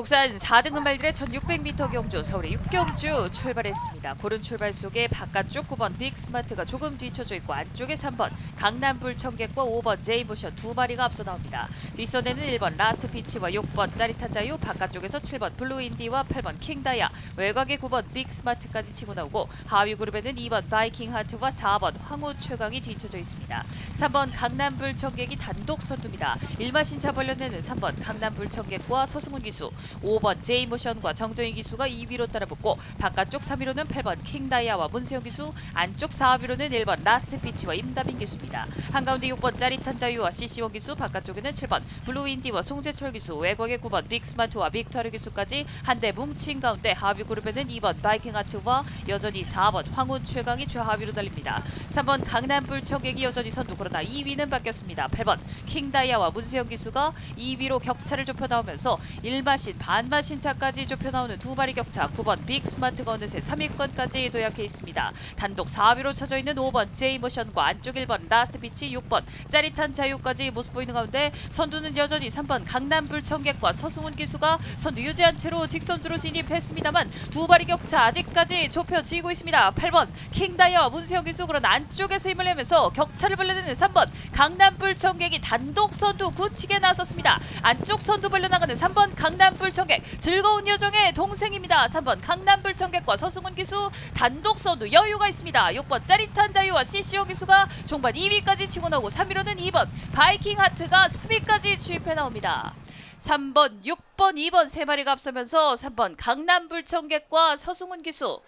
국산 4등 은발들의 1600m 경주 서울의 6경주 출발했습니다. 고른 출발 속에 바깥쪽 9번 빅스마트가 조금 뒤쳐져 있고 안쪽에 3번 강남불 청객과 5번 제이모션 두 마리가 앞서 나옵니다. 뒷선에는 1번 라스트 피치와 6번 짜릿한 자유 바깥쪽에서 7번 블루인디와 8번 킹다야 외곽에 9번 빅스마트까지 치고 나오고 하위 그룹에는 2번 바이킹 하트와 4번 황후 최강이 뒤쳐져 있습니다. 3번 강남불 청객이 단독 선두입니다. 일마신차 벌려내는 3번 강남불 청객과 서승훈 기수 5번 제이모션과 정정희 기수가 2위로 따라붙고 바깥쪽 3위로는 8번 킹다이아와 문세영 기수 안쪽 4위로는 1번 라스트 피치와 임다빈 기수입니다. 한가운데 6번 짜릿한 자유와 CC원 기수 바깥쪽에는 7번 블루인디와 송재철 기수 외곽에 9번 빅스마트와 빅터르 기수까지 한대 뭉친 가운데 하위 그룹에는 2번 바이킹 아트와 여전히 4번 황훈 최강이 최하위로 달립니다. 3번 강남불 청객이 여전히 선두 그러나 2위는 바뀌었습니다. 8번 킹다이아와 문세영 기수가 2위로 격차를 좁혀 나오면서 1마 신 반마 신 차까지 좁혀 나오는 두 마리 격차 9번 빅스마트가 어느새 3위권까지 도약해 있습니다. 단독 4위로 쳐져 있는 5번 제이모션과 안쪽 1번 라스트 비치 6번 짜릿한 자유까지 모습 보이는 가운데 선두는 여전히 3번 강남불 청객과 서승훈 기수가 선두 유지한 채로 직선주로 진입했습니다만 두 마리 격차 아직까지 좁혀지고 있습니다. 8번 킹다이아와 문세영 기수 그러나 안쪽에서 힘을 내면서 격차를 벌려내는 3번 강남불 청객이 단독 선두 굳히게 나섰습니다. 안쪽 선두 벌려나가는 3번 강남 불 청객 즐거운 여정의 동생입니다. 3번 강남불 청객과 서승훈 기수 단독 선두 여유가 있습니다. 6번 짜릿한 자유와 CCO 기수가 종반 2위까지 치고 나오고 3위로는 2번 바이킹 하트가 3위까지 추입해 나옵니다. 3번, 6번, 2번 세 마리가 앞서면서 3번 강남불 청객과 서승훈 기수